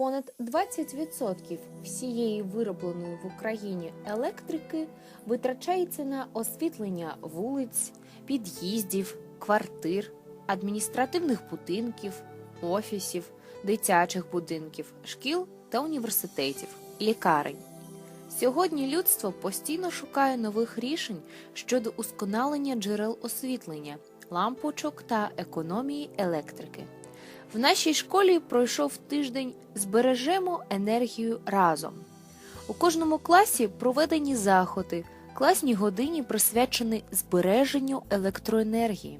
Понад 20% всієї виробленої в Україні електрики витрачається на освітлення вулиць, під'їздів, квартир, адміністративних будинків, офісів, дитячих будинків, шкіл та університетів, лікарень. Сьогодні людство постійно шукає нових рішень щодо усконалення джерел освітлення, лампочок та економії електрики. В нашій школі пройшов тиждень Збережемо енергію разом. У кожному класі проведені заходи, класні годині присвячені збереженню електроенергії.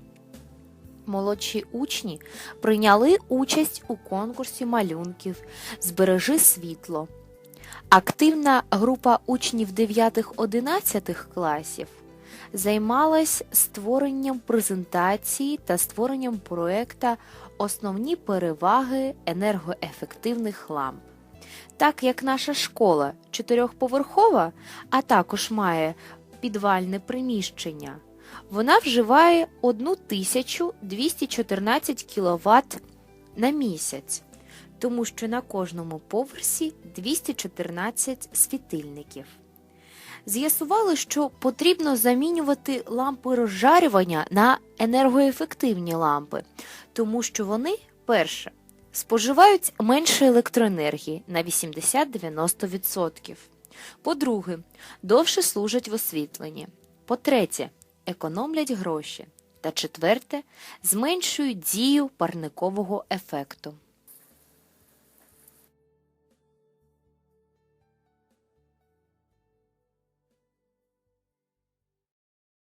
Молодші учні прийняли участь у конкурсі малюнків Збережи світло. Активна група учнів 9-11 класів займалась створенням презентації та створенням проекта Основні переваги енергоефективних ламп. Так як наша школа чотирьохповерхова, а також має підвальне приміщення, вона вживає 1214 кВт на місяць, тому що на кожному поверсі 214 світильників. З'ясували, що потрібно замінювати лампи розжарювання на енергоефективні лампи, тому що вони, перше, споживають менше електроенергії на 80-90%. По-друге, довше служать в освітленні. По-третє, економлять гроші. Та четверте, зменшують дію парникового ефекту.